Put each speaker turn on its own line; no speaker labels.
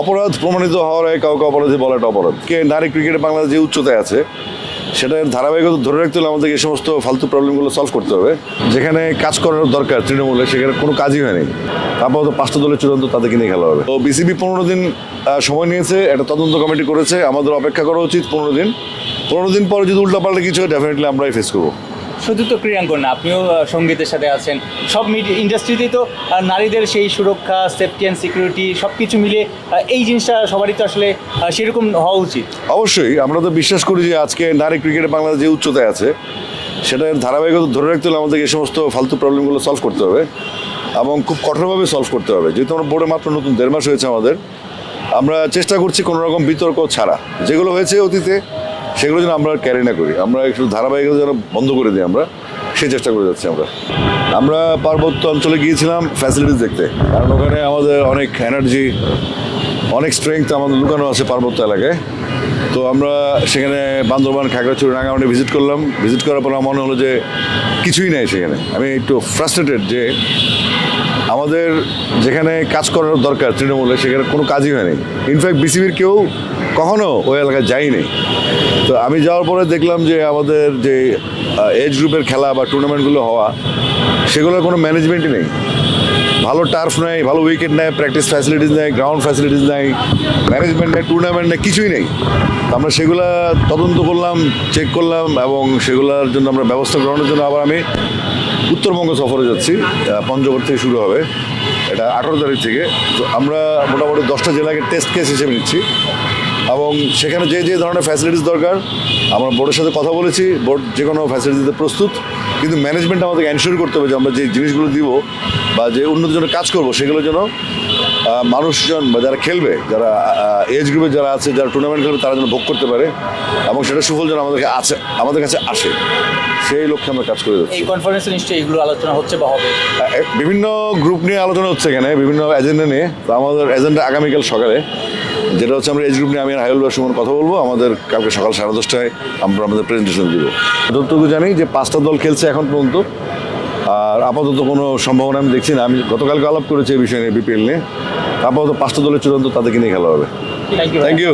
অপরাধ প্রমাণিত হওয়ার কাউকে অপরাধী বলাটা অপরাধ। কে নারী ক্রিকেটে বাংলাদেশ যে উচ্চতায় আছে সেটার ধারাবাহিকতা ধরে রাখতে হলে আমাদের এই সমস্ত ফালতু প্রবলেমগুলো সলভ করতে হবে। যেখানে কাজ করার দরকার তৃণমূলে, সেখানে কোনো কাজই হয়নি। আপাতত পাঁচটা দলের চূড়ান্ত তাদেরকে নিয়ে খেলা হবে। তো বিসিবি পনেরো দিন সময় নিয়েছে, একটা তদন্ত কমিটি করেছে। আমাদের অপেক্ষা করা উচিত পনেরো দিন। পনেরো দিন পরে যদি উল্টাপাল্টা কিছু হয় ডেফিনেটলি আমরাই ফেস করব।
শুধু তো ক্রীড়াঙ্গন না, আপনিও সঙ্গীতের সাথে আছেন। সব ইন্ডাস্ট্রিতেই তো নারীদের সেই সুরক্ষা সেফটি অ্যান্ড সিকিউরিটি সব কিছু মিলে এই জিনিসটা সবারই তো আসলে সেরকম হওয়া উচিত।
অবশ্যই, আমরা তো বিশ্বাস করি যে আজকে নারী ক্রিকেটে বাংলাদেশ যে উচ্চতায় আছে সেটার ধারাবাহিকতা ধরে রাখতে হলে আমাদের এই সমস্ত ফালতু প্রবলেমগুলো সলভ করতে হবে এবং খুব কঠোরভাবে সলভ করতে হবে। যেহেতু আমরা বোর্ডে মাত্র নতুন দেড় মাস হয়েছে আমাদের, আমরা চেষ্টা করছি কোনো রকম বিতর্ক ছাড়া। যেগুলো হয়েছে অতীতে সেগুলো যেন আমরা ক্যারি না করি। আমরা একটু ধারাবাহিকতা যেন বন্ধ করে দিই আমরা, সেই চেষ্টা করে যাচ্ছি আমরা। আমরা পার্বত্য অঞ্চলে গিয়েছিলাম ফ্যাসিলিটিস দেখতে। কারণ ওখানে আমাদের অনেক এনার্জি অনেক স্ট্রেংথ আমাদের লুকানো আছে পার্বত্য এলাকায়। তো আমরা সেখানে বান্দরবান, খাগড়াছড়ি রাঙামাটি ভিজিট করলাম। ভিজিট করার পর আমার মনে হলো যে কিছুই নাই সেখানে। আমি একটু ফ্রাস্ট্রেটেড যে আমাদের যেখানে কাজ করার দরকার তৃণমূলে, সেখানে কোনো কাজই হয়নি। ইনফ্যাক্ট বিসিবির কেউ কখনো ওই এলাকায় যায়নি। তো আমি যাওয়ার পরে দেখলাম যে আমাদের যে এজ গ্রুপের খেলা বা টুর্নামেন্টগুলো হওয়া, সেগুলোর কোনো ম্যানেজমেন্টই নেই। ভালো টার্ফ নেই, ভালো উইকেট নেয় প্র্যাকটিস ফ্যাসিলিটিস নেই গ্রাউন্ড ফ্যাসিলিটিস নেই ম্যানেজমেন্ট নেই টুর্নামেন্ট নেই, কিছুই নেই। আমরা সেগুলা তদন্ত করলাম চেক করলাম এবং সেগুলোর জন্য আমরা ব্যবস্থা গ্রহণের জন্য আবার আমি উত্তরবঙ্গ সফরে যাচ্ছি পঞ্চগড় থেকে শুরু হবে। এটা আঠারো তারিখ থেকে। তো আমরা মোটামুটি দশটা জেলাকে টেস্ট কেস হিসেবে নিচ্ছি। এবং সেখানে যে যে ধরনের ফ্যাসিলিটিস দরকার আমরা বোর্ডের সাথে কথা বলেছি বোর্ড যে কোনো ফ্যাসিলিটি দিতে প্রস্তুত কিন্তু ম্যানেজমেন্ট আমাদেরকে এনশিওর করতে হবে যে আমরা যে জিনিসগুলো দিব বা যে উন্নতির জন্য কাজ করব সেগুলো যেন মানুষজন বা যারা খেলবে যারা এজ গ্রুপে যারা আছে যারা টুর্নামেন্ট খেলবে তারা যেন ভোগ করতে পারে এবং সেটা সুফল যেন আমাদেরকে আছে আমাদের কাছে আসে সেই লক্ষ্যে আমরা কাজ করে যাচ্ছি।
এই কনফারেন্সে নিশ্চয়ই এগুলো আলোচনা হচ্ছে বা হবে?
বিভিন্ন গ্রুপ নিয়ে আলোচনা হচ্ছে এখানে বিভিন্ন এজেন্ডা নিয়ে তো আমাদের এজেন্ডা আগামীকাল সকালে। যেটা হচ্ছে আমরা এজ গ্রুপ নিয়ে আমি হায়ুল সুমন কথা বলব আমাদের কালকে সকাল সাড়ে দশটায় আমরা আমাদের প্রেজেন্টেশন দিব। যতটুকু জানি যে পাঁচটা দল খেলছে এখন পর্যন্ত আর আপাতত কোনো সম্ভাবনা আমি দেখছি না। আমি গতকালকে আলাপ করেছি এই বিষয় নিয়ে বিপিএল নিয়ে। আপাতত পাঁচটা দলের চূড়ান্ত তাদেরকে নিয়ে খেলা হবে। Thank you